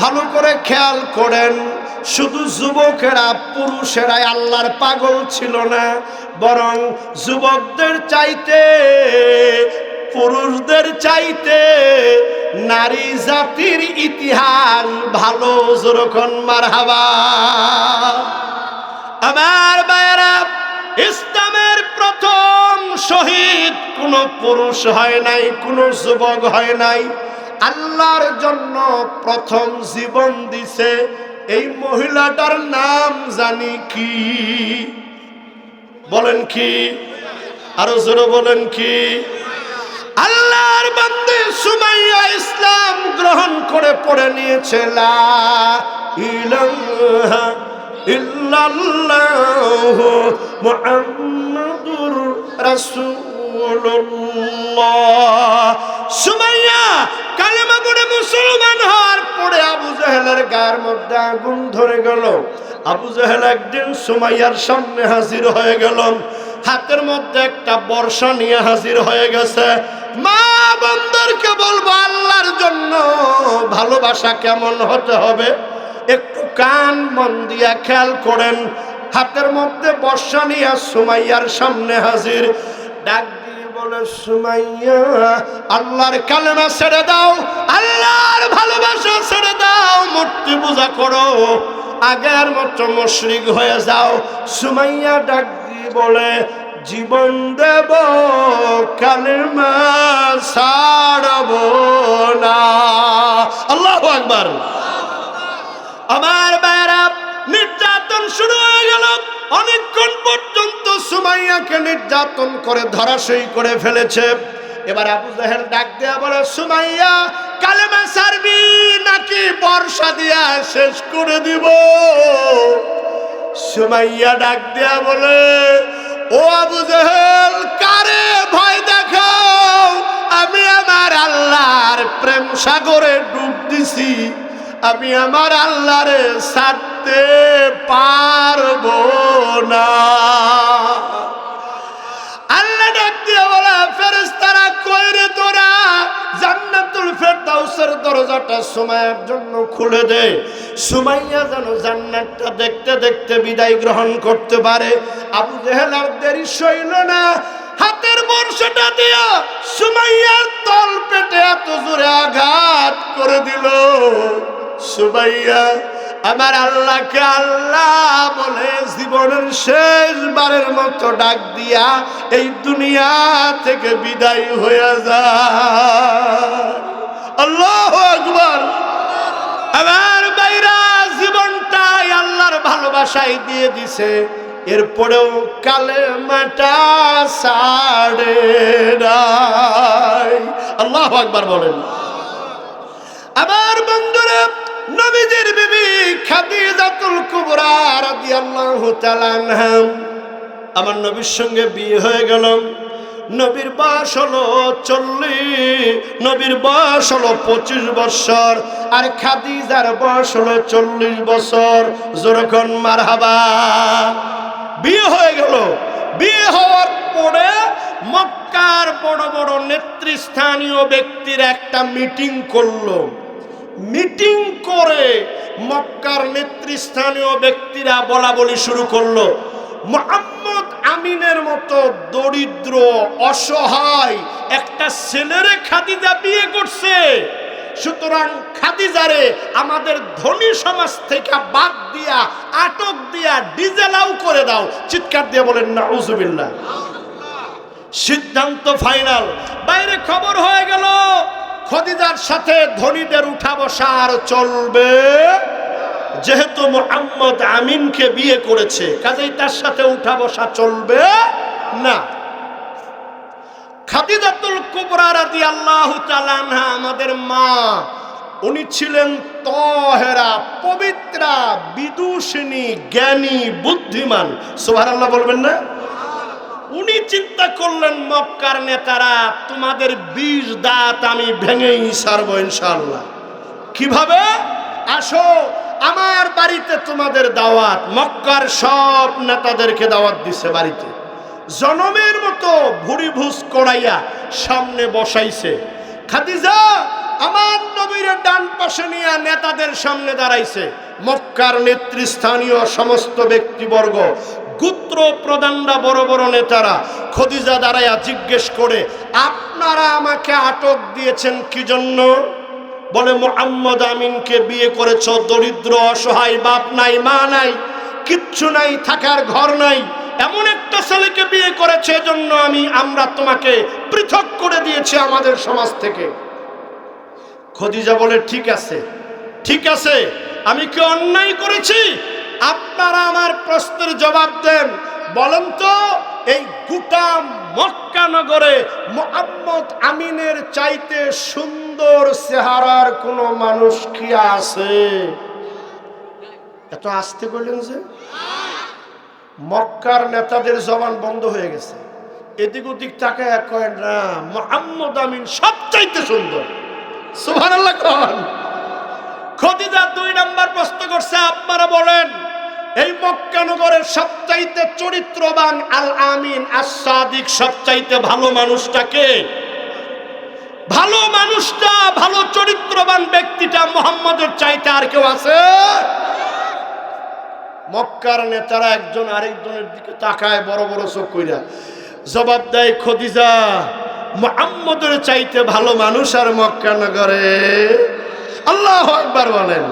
ভালো করে খেয়াল করেন, শুধু যুবকেরা, পুরুষেরাই আল্লাহর পাগল ছিল না, বরং যুবকদের চাইতে, পুরুষদের চাইতে নারী জাতির ইতিহাস ভালো। যেরকম মারহাবা। আমার বায়রা ইসলামের প্রথম শহীদ কোনো পুরুষ হয় নাই, কোনো যুবক হয় নাই। আল্লাহর জন্য প্রথম জীবন দিছে। এই মহিলাটার নাম জানি কি? বলেন কি? আরও জোরে বলেন কি? আল্লাহর বান্দে সুমাইয়া ইসলাম গ্রহণ করে পড়ে নিয়েছে, লা ইল্লাল্লাহু মুহাম্মাদুর রাসূলুল্লাহ আবু মধ্যে আগুন ধরে আবু একদিন সুমাইয়ার সামনে হাজির হয়ে গেল। হাতের মধ্যে একটা বর্ষা নিয়ে হাজির হয়ে গেছে। মা বন্দরকে বলব, আল্লাহর জন্য ভালোবাসা কেমন হতে হবে? একটু কান মন দিয়া খেয়াল করেন। হাতের মধ্যে বর্ষা নিয়ে সুমাইয়ার সামনে হাজির। ডাক বলে, সুমাইয়া, আল্লাহর কালেমা ছেড়ে দাও, আল্লাহর ভালোবাসা ছেড়ে দাও, মূর্তি পূজা করো, আগের মতো মুশরিক হয়ে যাও। সুমাইয়া ডাক দিয়ে বলে, জীবন দেব, কালেমা ছাড়ব না। আল্লাহ আকবার। আমার বাইরা নির্যাতন শুরু হয়ে গেল। অনেকক্ষণ পর্যন্ত সুমাইয়াকে নির্যাতন করে ধরাশয়ী করে ফেলেছে। এবার আবু জাহেল ডাক দেয়া বলে, সুমাইয়া, কালেমা সারবি নাকি বর্ষা দিয়া শেষ করে দিব? সুমাইয়া ডাক দেয়া বলে, ও আবু জাহেল, কারে ভয় দেখাও? আমি আমার আল্লাহর প্রেম সাগরে ডুব দিছি। আমি আমার আল্লাহরে ছাড়তে পারব না। আল্লাহ ডাক দিয়ে বলে, ফেরেশতারা কইরে তোরা? জান্নাতুল ফেরদাউসের দরজাটা সুমাইয়ার জন্য খুলে দে। সুমাইয়া যেন জান্নাতটা দেখতে দেখতে বিদায় গ্রহণ করতে পারে। আবু জেহেল আর দেরি সইল না। হাতের বর্ষাটা দিয়া সুমাইয়ার তল পেটে এত জোরে আঘাত করে দিল। সুমাইয়া আমার আল্লাহকে আল্লাহ বলে জীবনের শেষবারের মতো ডাক দিয়া এই দুনিয়া থেকে বিদায় হয়ে যায় আল্লাহ আকবার। আমার বাইরা জীবনটাই আল্লাহর ভালোবাসায় দিয়ে দিছে। এরপরেও কালে মাটা সাড়ে আল্লাহ আকবার বলেন। আমার বন্ধুরা নবীজির বিবি খাদিজাতুল কুবরা রাদিয়াল্লাহু তাআলা আনহা। আমার নবীর সঙ্গে বিয়ে হয়ে গেল। নবীর বয়স হলো চল্লিশ, নবীর বয়স হলো পঁচিশ বছর, আর খাদিজার বয়স হলো চল্লিশ বছর। যেরকম মারহাবা। বিয়ে হয়ে গেল। বিয়ে হওয়ার পরে মক্কার বড় বড় নেতৃস্থানীয় ব্যক্তির একটা মিটিং করল। মিটিং করে মক্কার নেতৃস্থানীয় ব্যক্তিরা বলা বলি শুরু করল। মোহাম্মদ আমিনের মতো দরিদ্র, অসহায় একটা ছেলেরে খাদিজা বিয়ে করছে। সুতরাং খাদিজারে আমাদের ধনী সমাজ থেকে বাদ দিয়া, আটক দিয়া ডিজেলাও করে দাও। চিৎকার দিয়ে বলেন না উজুবিল্লা সিদ্ধান্ত ফাইনাল। বাইরে খবর হয়ে গেল। খদিজার সাথে ধনীদের উঠা বসা আর চলবে। যেহেতু মোহাম্মদ আমিনকে বিয়ে করেছে, কাজেই তার সাথে উঠা বসা চলবে না। খাদিজাতুল কুবরা রাদিয়াল্লাহু তাআলা আনহা, আমাদের মা, উনি ছিলেন তহেরা, পবিত্রা, বিদুষিনী, জ্ঞানী, বুদ্ধিমান। সুবহানাল্লাহ বলবেন না? উনি চিন্তা করলেন, মক্কার নেতারা, তোমাদের বিষ দাঁত আমি ভেঙেই সারবো ইনশাল্লাহ কীভাবে? আসো, আমার বাড়িতে তোমাদের দাওয়াত। মক্কার সব নেতাদেরকে দাওয়াত দিছে বাড়িতে। জনমের মতো ভুড়ি ভুস করাইয়া সামনে বসাইছে। খাদিজা, আমার নবীর ডান পাশে নিয়ে নেতাদের সামনে দাঁড়াইছে। মক্কার নেতৃস্থানীয় সমস্ত ব্যক্তিবর্গ গুত্র প্রধানরা বড় বড় নেতারা, খদিজা দাঁড়াইয়া জিজ্ঞেস করে, আপনারা আমাকে আটক দিয়েছেন কি জন্য? বলে, মোহাম্মদ আমিনকে বিয়ে করেছ, দরিদ্র, অসহায়, বাপ নাই, মা নাই, কিচ্ছু নাই, থাকার ঘর নাই। এমন একটা ছেলেকে বিয়ে করেছে, এজন্য আমি, আমরা তোমাকে পৃথক করে দিয়েছি আমাদের সমাজ থেকে। খদিজা বলে, ঠিক আছে ঠিক আছে, আমি কি অন্যায় করেছি? আপনারা আমার প্রশ্নের জবাব দেন। বলেন তো, এই গোটা মক্কা নগরে মোহাম্মদ আমিনের চাইতে সুন্দর চেহারার কোনো মানুষ কি আছে? এত আসতে বললেন যে? মক্কার নেতাদের জবান বন্ধ হয়ে গেছে। এদিক ওদিক তাকায় কয় না, মোহাম্মদ আমিন সবচাইতে সুন্দর। সুবহানাল্লাহ কোন। খদিজা দুই নাম্বার প্রশ্ন করছে, আপনারা বলেন এই মক্কা নগরের সবচাইতে চরিত্রবান আল আমিন আসাদিক সবচাইতে ভালো মানুষটাকে ভালো মানুষটা, ভালো চরিত্রবান ব্যক্তিটা মোহাম্মদের চাইতে আর কেউ আছে? মক্কার নেতারা একজন আরেকজনের দিকে তাকায়, বড় বড় চোখ কইরা। জবাব দেয়, খদিজা, মোহাম্মদের চাইতে ভালো মানুষ আর মক্কা নগরে। আল্লাহ একবার বলেন।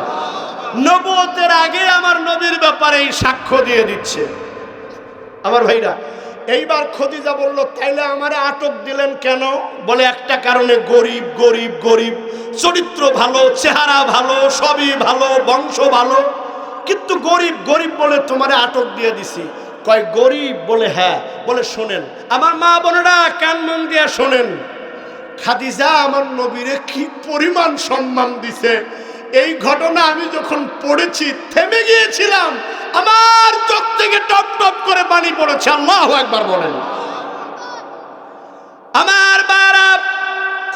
নবতের আগে আমার নবীর ব্যাপারে এই সাক্ষ্য দিয়ে দিচ্ছে। আমার ভাইরা, এইবার খদিজা বলল, তাইলে আমারে আটক দিলেন কেন? বলে, একটা কারণে গরিব গরিব গরিব। চরিত্র ভালো, চেহারা ভালো, সবই ভালো, বংশ ভালো। কিন্তু গরিব গরিব বলে তোমারে আটক দিয়ে দিছি। কয়, গরিব? বলে হ্যাঁ। বলে, শোনেন। আমার মা বোনেরা কান মন দিয়া শোনেন, খাদিজা, আমার নবীরে কি পরিমাণ সম্মান দিছে? এই ঘটনা আমি যখন পড়েছি, থেমে গিয়েছিলাম, আমার চোখ থেকে টপ টপ করে পানি পড়েছে। আল্লাহ একবার বলেন। আমার বারা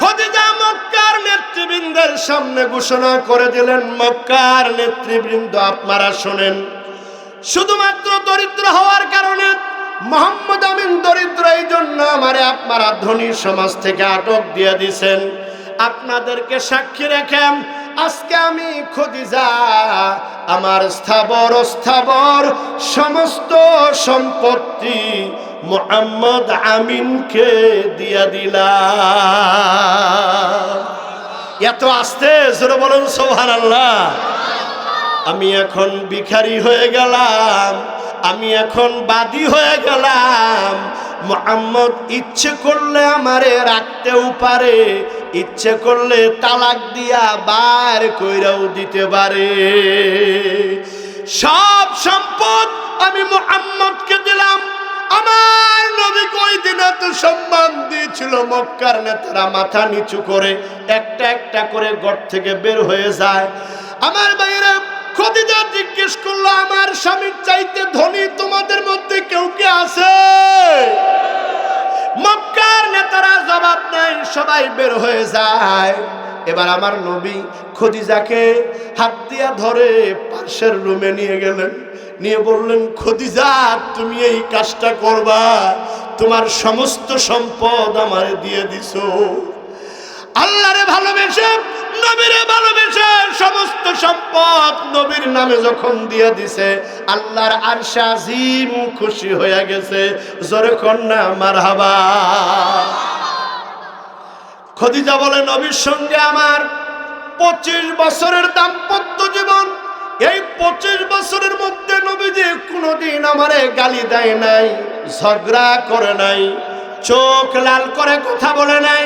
খদিজা মক্কার নেতৃবৃন্দের সামনে ঘোষণা করে দিলেন, মক্কার নেতৃবৃন্দ আপনারা শোনেন। শুধুমাত্র দরিদ্র হওয়ার কারণে মোহাম্মদ আমিন দরিদ্র এই জন্য আমারে আপনারা ধনী সমাজ থেকে আটক দিয়ে দিছেন। আপনাদেরকে সাক্ষী রেখেন আজকে আমি খদিজা, আমার স্থাবর স্থাবর সমস্ত সম্পত্তি মোহাম্মদ আমিনকে দিয়া দিলা এত আসতে জোরে বলুন সোহান আল্লাহ আমি এখন ভিখারি হয়ে গেলাম, আমি এখন বাদী হয়ে গেলাম। মোহাম্মদ ইচ্ছে করলে আমারে রাখতেও পারে ইচ্ছে করলে তালাক দিয়া বার কইরাও দিতে পারে। সব সম্পদ আমি মোহাম্মদকে দিলাম। আমার নবী কই দিন এত সম্মান দিয়েছিল? মক্কার নেতারা মাথা নিচু করে একটা একটা করে ঘর থেকে বের হয়ে যায়। আমার বাইরে খদিজা জিজ্ঞেস করল, আমার স্বামীর চাইতে ধনী তোমাদের নাই বের হয়ে যায়। এবার আমার নবী খদিজাকে হাত দিয়া ধরে পাশের রুমে নিয়ে গেলেন। নিয়ে বললেন, খদিজা, তুমি এই কাজটা করবা। তোমার সমস্ত সম্পদ আমারে দিয়ে দিছো। আল্লাহরে ভালোবেসে, নবীরে ভালোবেসে সমস্ত সম্পদ নবীর নামে যখন দিয়ে দিছে, আল্লাহর আরশা খুশি হয়ে গেছে। জোরে কন্যা, মারহাবা। খদিজা বলে, নবীর সঙ্গে আমার পঁচিশ বছরের দাম্পত্য জীবন। এই পঁচিশ বছরের মধ্যে নবীজি কোনোদিন আমারে গালি দেয় নাই, ঝগড়া করে নাই, চোখ লাল করে কথা বলে নাই।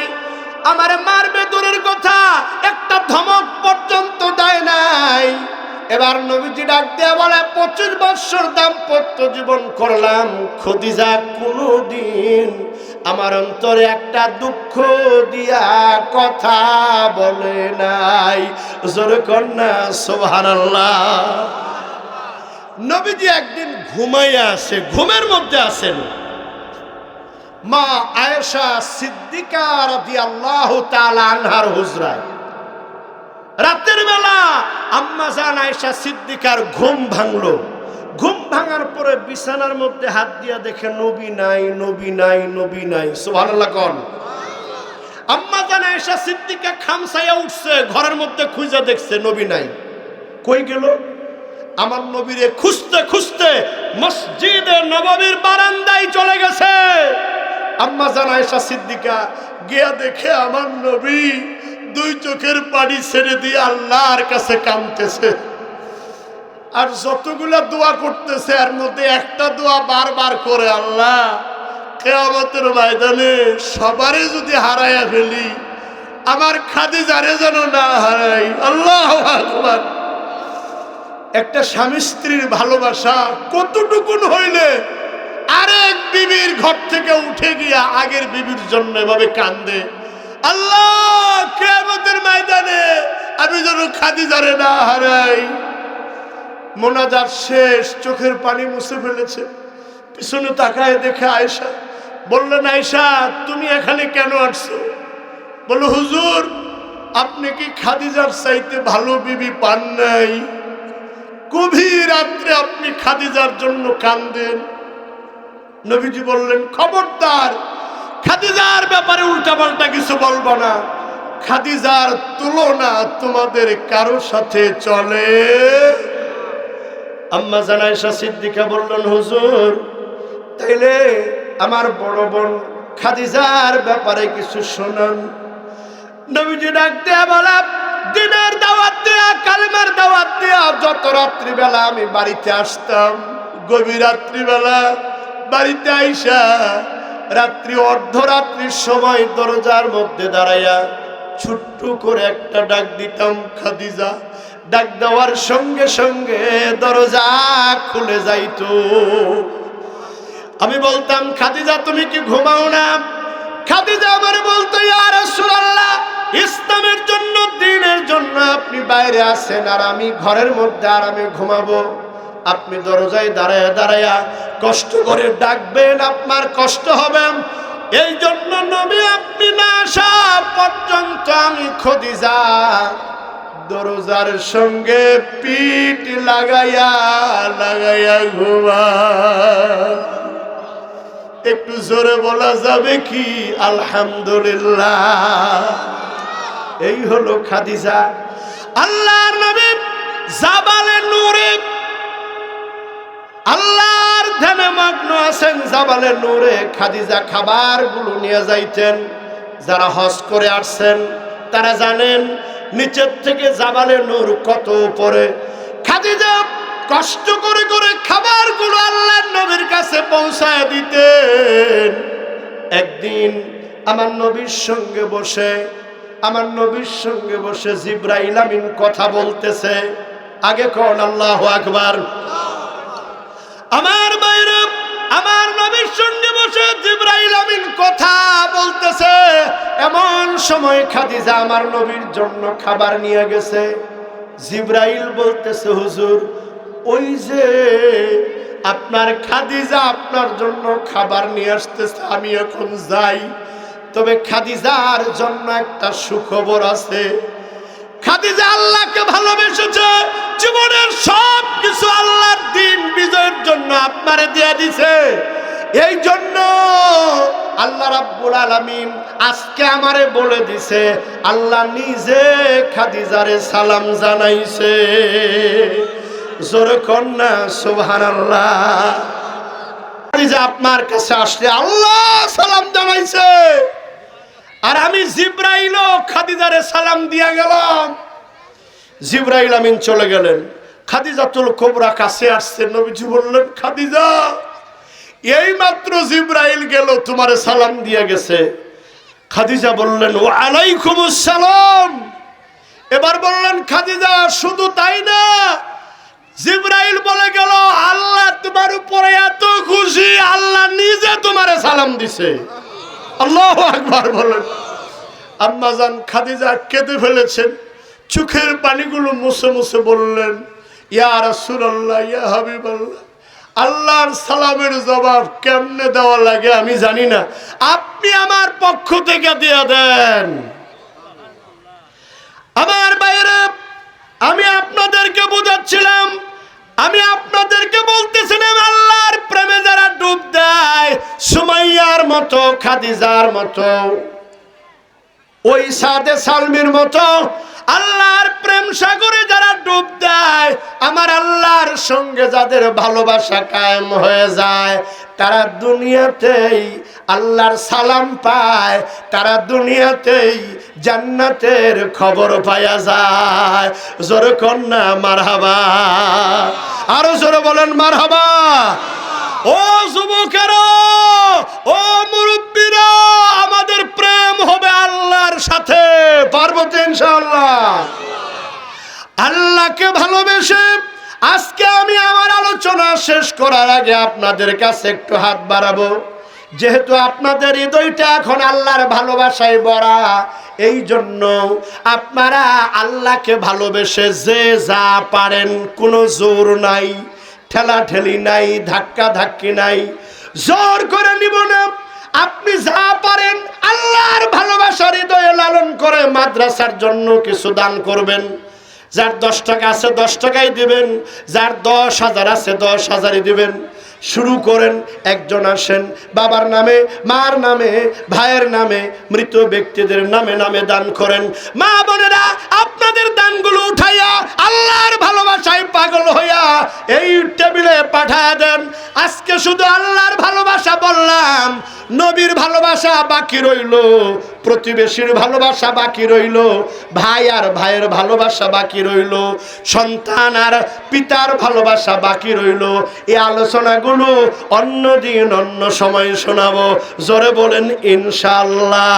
আমার মারবে দূরের কথা একটা ধমক পর্যন্ত দেয় নাই। এবার নবীজি ডাক দিয়া বলে, পঁচিশ বছর দাম্পত্য জীবন করলাম, খদিজা কোনোদিন আমার অন্তরে একটা দুঃখ দিয়া কথা বলে নাই। জোরে কন্যা সোহান নবীজি একদিন ঘুমাইয়া আসে, ঘুমের মধ্যে আসেন। মা আয়েশা সিদ্দিকা রাদিয়াল্লাহু তাআলা আনহার হুজরায়। রাতের বেলা আম্মা জান আয়েশা সিদ্দিকার ঘুম ভাঙলো। ঘুম ভাঙার পরে বিছানার মধ্যে হাত দিয়া দেখে, নবী নাই নবী নাই নবী নাই। সুবহানাল্লাহ কোন। আম্মা জানা এসা সিদ্দিকা খামসাইয়া উঠছে, ঘরের মধ্যে খুঁজে দেখছে নবী নাই। কই গেল? আমার নবীরে খুঁজতে খুঁজতে মসজিদে নববীর বারান্দায় চলে গেছে। আম্মা জানা এসা সিদ্দিকা, গিয়া দেখে আমার নবী দুই চোখের পানি ছেড়ে দিয়ে আল্লাহর কাছে কাঁদতেছে। আর যতগুলা দোয়া করতেছে, এর মধ্যে একটা দোয়া বারবার করে আল্লাহ, কেয়ামতের ময়দানে সবারই যদি হারাইয়া ফেলি, আমার খাদি যারে যেন না হারাই। আল্লাহ একটা স্বামী স্ত্রীর ভালোবাসা কতটুকুন হইলে আরেক বিবির ঘর থেকে উঠে গিয়া আগের বিবির জন্য এভাবে কান্দে। আল্লাহ, কেয়ামতের ময়দানে আমি যেন খাদি যারে না হারাই। মোনাজার শেষ, চোখের পানি মুছে ফেলেছে। পিছনে তাকায় দেখে আয়সা বললেন আয়সা তুমি এখানে কেন আসছো? বলল হুজুর, আপনি কি খাদিজার চাইতে ভালো বিবি পান নাই? গভীর রাত্রে আপনি খাদিজার জন্য কান্দেন। নবীজি বললেন, খবরদার, খাদিজার ব্যাপারে উল্টাপাল্টা কিছু বলব না। খাদিজার তুলনা তোমাদের কারও সাথে চলে। আম্মা জানাইশা সিদ্দিকা বললেন, হুজুর, তাইলে আমার বড় বোন খাদিজার ব্যাপারে কিছু শোনান। নবীজি ডাকতে বলা, দিনের দাওয়াত দেয়া, কালেমার দাওয়াত দেয়া, যত রাত্রিবেলা আমি বাড়িতে আসতাম, গভীর রাত্রিবেলা বাড়িতে আইসা রাত্রি, অর্ধরাত্রির সময় দরজার মধ্যে দাঁড়াইয়া ছোট্ট করে একটা ডাক দিতাম, খাদিজা ডাক দেওয়ার সঙ্গে সঙ্গে দরজা খুলে যাইতো। আমি বলতাম, খাদিজা, তুমি কি ঘুমাও না? খাদিজা আমার বলতো রাসূলুল্লাহ, ইসলামের জন্য, দিনের জন্য আপনি বাইরে আছেন আর আমি ঘরের মধ্যে আর আমি ঘুমাবো। আপনি দরজায় দাঁড়ায় দাঁড়ায়া কষ্ট করে ডাকবেন, আপনার কষ্ট হবে। এই জন্য নবী, আপনি না আসা পর্যন্ত আমি খদিজা দরজার সঙ্গে পিঠ লাগাইয়া লাগাইয়া ঘুমা একটু জোরে বলা যাবে কি? আলহামদুলিল্লাহ। এই হলো খাদিজা। আল্লাহর নবী জাবালে নূরে। আল্লাহর ধ্যানে মগ্ন আছেন জাবালে নূরে। খাদিজা খাবারগুলো নিয়ে যাইতেন, যারা হজ করে আসছেন, তারা জানেন নিচের থেকে জাবালে নূর কত উপরে? খাদিজা কষ্ট করে করে খাবারগুলো আল্লাহর নবীর কাছে পৌঁছায় দিতেন। একদিন আমার নবীর সঙ্গে বসে, আমার নবীর সঙ্গে বসে জিব্রাইল আমিন কথা বলতেছে। আগে কোন আল্লাহ আকবার। আমার আমার বসে জিব্রাইল আমিন কথা বলতেছে। এমন সময় খাদিজা আমার নবীর জন্য খাবার নিয়ে গেছে। জিব্রাইল বলতেছে, হুজুর, ওই যে আপনার খাদিজা আপনার জন্য খাবার নিয়ে আসতেছে, আমি এখন যাই। তবে খাদিজার জন্য একটা সুখবর আছে। খাদিজা আল্লাহকে ভালোবেসেছে। জীবনের সব কিছু আল্লাহর দিন, বিজয়ের জন্য আপনারে দিয়ে দিছে। এই জন্য আল্লাহ রাব্বুল আলামিন আজকে আমারে বলে দিছে, আল্লাহ নিজে খাদিজারে সালাম জানাইছে। জোরে কন্যা সুবহানাল্লাহ। খাদিজা আপনার কাছে আসলে আল্লাহ সালাম জানাইছে। আর আমি জিব্রাইলও খাদিজারে সালাম দিয়া গেলাম। জিব্রাইল আমিন চলে গেলেন। খাদিজাতুল কোবরা কাছে আসছে, নবীজি বললেন, খাদিজা এই মাত্র জিব্রাইল গেল, তোমার সালাম দিয়ে গেছে। খাদিজা বললেন ও আলাইকুম সালাম এবার বললেন, খাদিজা, শুধু তাই না, জিব্রাইল বলে গেল, আল্লাহ তোমার উপরে এত খুশি, আল্লাহ নিজে তোমারে সালাম দিছে। আল্লাহ আকবার বলেন আম্মাজান খাদিজা কেঁদে ফেলেছেন। চোখের পানিগুলো মুছে মুছে বললেন, ইয়া রাসূলুল্লাহ, ইয়া হাবিবাল্লাহ। আল্লাহর সালামের জবাব কেমনে দেওয়া লাগে আমি জানি না। আপনি আমার পক্ষ থেকে দিয়ে দেন। আমার বাইরে, আমি আপনাদেরকে বোঝাচ্ছিলাম, আমি আপনাদেরকে বলতেছিলাম, আল্লাহর প্রেমে যারা ডুব দেয়, সুমাইয়ার মতো, খাদিজার মতো। ওই সাদে সালমির মতো আল্লাহর প্রেম সাগরে যারা ডুব দেয়, আমার আল্লাহর সঙ্গে যাদের ভালোবাসা কায়েম হয়ে যায়, তারা দুনিয়াতেই আল্লাহর সালাম পায়, তারা দুনিয়াতেই জান্নাতের খবর পাওয়া যায়। জোরে কন্যা, মারহাবা। আরও জোরে বলেন, মারহাবা। ও যুবকেরা, ও মুরব্বীরা, আমাদের প্রেম হবে আল্লাহর সাথে। পারব তো ইনশাআল্লাহ। আল্লাহকে ভালোবেসে আজকে আমি আমার আলোচনা শেষ করার আগে আপনাদের কাছে একটু হাত বাড়াবো। যেহেতু আপনাদের হৃদয়টা এখন আল্লাহর ভালোবাসায় ভরা, এই জন্য আপনারা আল্লাহকে ভালোবেসে যে যা পারেন, কোনো জোর নাই। ঠেলা ঠেলি নাই, ধাক্কা ধাক্কি নাই। জোর করে নিব না। আপনি যা পারেন, আল্লাহর ভালোবাসার হৃদয়ে লালন করে মাদ্রাসার জন্য কিছু দান করবেন। যার দশ টাকা আছে দশ টাকাই দিবেন, যার দশ হাজার আছে দশ হাজারই দিবেন। শুরু করেন, একজন আসেন, বাবার নামে, মার নামে, ভাইয়ের নামে, মৃত ব্যক্তিদের নামে নামে দান করেন। মা বোনেরা, আপনাদের দানগুলো উঠাইয়া আল্লাহর ভালোবাসায় পাগল হইয়া এই টেবিলে পাঠায় দেন। আজকে শুধু আল্লাহর ভালোবাসা বললাম, নবীর ভালোবাসা বাকি রইল। প্রতিবেশীর ভালোবাসা বাকি রইল, ভাই আর ভাইয়ের ভালোবাসা বাকি রইল, সন্তান আর পিতার ভালোবাসা বাকি রইল। এই আলোচনাগুলো অন্য দিন অন্য সময় শোনাবো, জোরে বলেন ইনশাল্লাহ